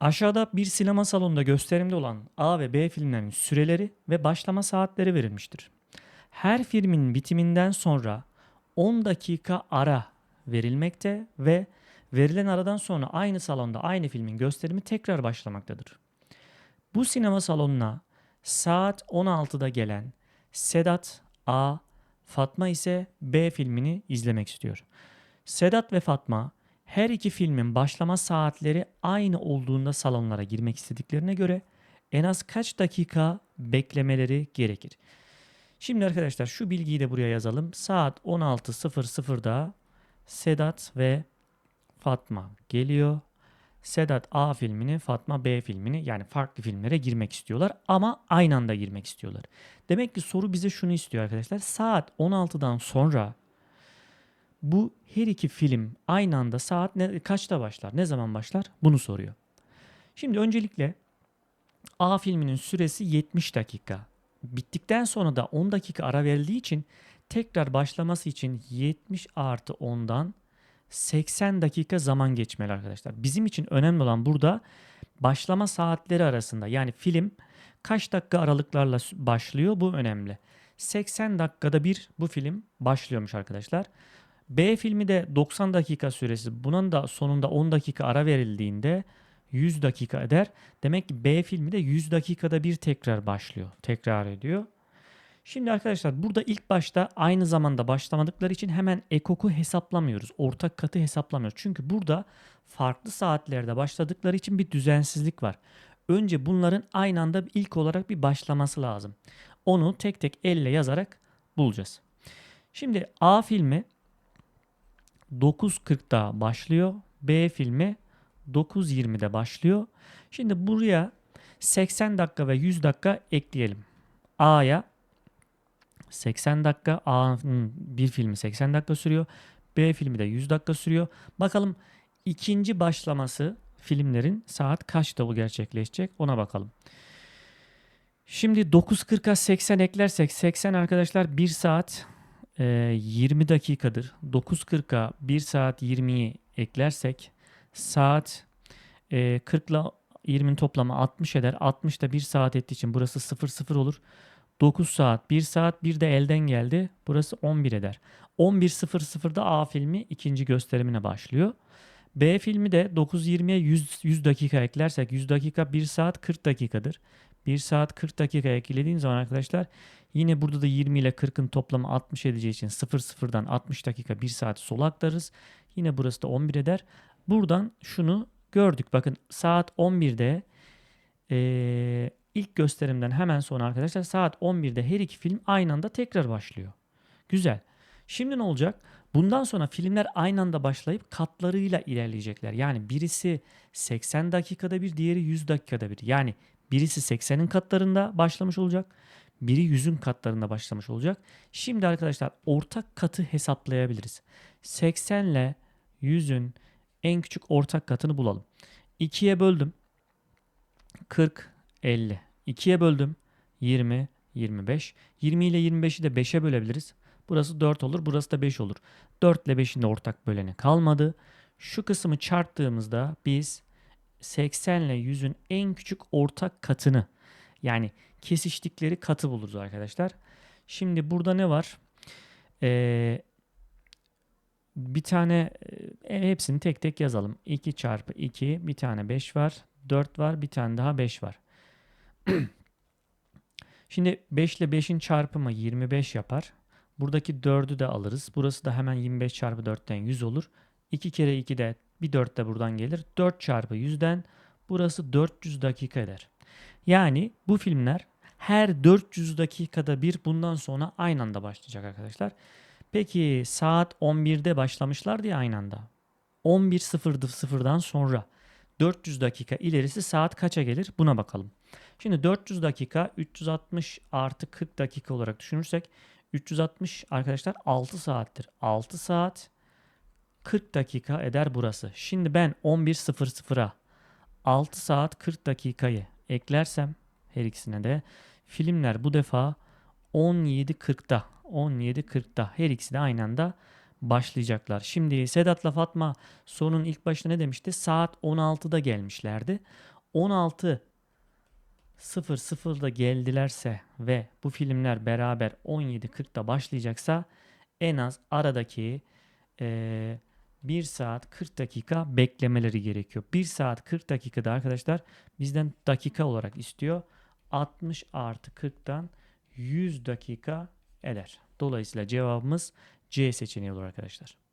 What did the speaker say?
Aşağıda bir sinema salonunda gösterimde olan A ve B filmlerinin süreleri ve başlama saatleri verilmiştir. Her filmin bitiminden sonra 10 dakika ara verilmekte ve verilen aradan sonra aynı salonda aynı filmin gösterimi tekrar başlamaktadır. Bu sinema salonuna saat 16'da gelen Sedat A, Fatma ise B filmini izlemek istiyor. Sedat ve Fatma her iki filmin başlama saatleri aynı olduğunda salonlara girmek istediklerine göre en az kaç dakika beklemeleri gerekir? Şimdi arkadaşlar şu bilgiyi de buraya yazalım. Saat 16.00'da Sedat ve Fatma geliyor. Sedat A filmini, Fatma B filmini yani farklı filmlere girmek istiyorlar ama aynı anda girmek istiyorlar. Demek ki soru bize şunu istiyor arkadaşlar. Saat 16'dan sonra bu her iki film aynı anda saat ne, kaçta başlar? Ne zaman başlar? Bunu soruyor. Şimdi öncelikle A filminin süresi 70 dakika. Bittikten sonra da 10 dakika ara verildiği için tekrar başlaması için 70 artı 10'dan 80 dakika zaman geçmeli arkadaşlar. Bizim için önemli olan burada başlama saatleri arasında yani film kaç dakika aralıklarla başlıyor bu önemli. 80 dakikada bir bu film başlıyormuş arkadaşlar. B filmi de 90 dakika süresi. Bunun da sonunda 10 dakika ara verildiğinde 100 dakika eder. Demek ki B filmi de 100 dakikada bir tekrar başlıyor. Tekrar ediyor. Şimdi arkadaşlar burada ilk başta aynı zamanda başlamadıkları için hemen ekoku hesaplamıyoruz. Ortak katı hesaplamıyoruz. Çünkü burada farklı saatlerde başladıkları için bir düzensizlik var. Önce bunların aynı anda ilk olarak bir başlaması lazım. Onu tek tek elle yazarak bulacağız. Şimdi A filmi 9.40'da başlıyor. B filmi 9.20'de başlıyor. Şimdi buraya 80 dakika ve 100 dakika ekleyelim. A'ya 80 dakika. A'nın bir filmi 80 dakika sürüyor. B filmi de 100 dakika sürüyor. Bakalım ikinci başlaması filmlerin saat kaçta bu gerçekleşecek ona bakalım. Şimdi 9.40'a 80 eklersek 80 arkadaşlar 1 saat 20 dakikadır. 9.40'a 1 saat 20'yi eklersek saat e, 40 ile 20'nin toplamı 60 eder. 60 da 1 saat ettiği için burası 00 olur. 9 saat, 1 saat, bir de elden geldi. Burası 11 eder. 11.00'da A filmi ikinci gösterimine başlıyor. B filmi de 9.20'ye 100, 100 dakika eklersek 100 dakika 1 saat 40 dakikadır. 1 saat 40 dakika eklediğin zaman arkadaşlar yine burada da 20 ile 40'ın toplamı 60 edeceği için 00'dan 60 dakika 1 saat sola aktarırız. Yine burası da 11 eder. Buradan şunu gördük. Bakın saat 11'de ee, ilk gösterimden hemen sonra arkadaşlar saat 11'de her iki film aynı anda tekrar başlıyor. Güzel. Şimdi ne olacak? Bundan sonra filmler aynı anda başlayıp katlarıyla ilerleyecekler. Yani birisi 80 dakikada bir, diğeri 100 dakikada bir. Yani birisi 80'in katlarında başlamış olacak. Biri 100'ün katlarında başlamış olacak. Şimdi arkadaşlar ortak katı hesaplayabiliriz. 80 ile 100'ün en küçük ortak katını bulalım. 2'ye böldüm. 40, 50. 2'ye böldüm. 20, 25. 20 ile 25'i de 5'e bölebiliriz. Burası 4 olur. Burası da 5 olur. 4 ile 5'in de ortak böleni kalmadı. Şu kısmı çarptığımızda biz 80 ile 100'ün en küçük ortak katını yani kesiştikleri katı buluruz arkadaşlar. Şimdi burada ne var? Ee, bir tane e, hepsini tek tek yazalım. 2 çarpı 2 bir tane 5 var. 4 var bir tane daha 5 var. Şimdi 5 ile 5'in çarpımı 25 yapar. Buradaki 4'ü de alırız. Burası da hemen 25 çarpı 4'ten 100 olur. 2 kere 2 de bir 4 de buradan gelir. 4 çarpı 100'den burası 400 dakika eder. Yani bu filmler her 400 dakikada bir bundan sonra aynı anda başlayacak arkadaşlar. Peki saat 11'de başlamışlar diye aynı anda. 11.00'dan sonra 400 dakika ilerisi saat kaça gelir buna bakalım. Şimdi 400 dakika 360 artı 40 dakika olarak düşünürsek 360 arkadaşlar 6 saattir. 6 saat 40 dakika eder burası. Şimdi ben 11.00'a 6 saat 40 dakikayı eklersem her ikisine de filmler bu defa 17.40'da 17.40'da her ikisi de aynı anda başlayacaklar. Şimdi Sedat'la Fatma sorunun ilk başta ne demişti? Saat 16'da gelmişlerdi. 16 00'da geldilerse ve bu filmler beraber 17.40'da başlayacaksa en az aradaki eee 1 saat 40 dakika beklemeleri gerekiyor. 1 saat 40 dakikada arkadaşlar bizden dakika olarak istiyor. 60 artı 40'tan 100 dakika eder. Dolayısıyla cevabımız C seçeneği olur arkadaşlar.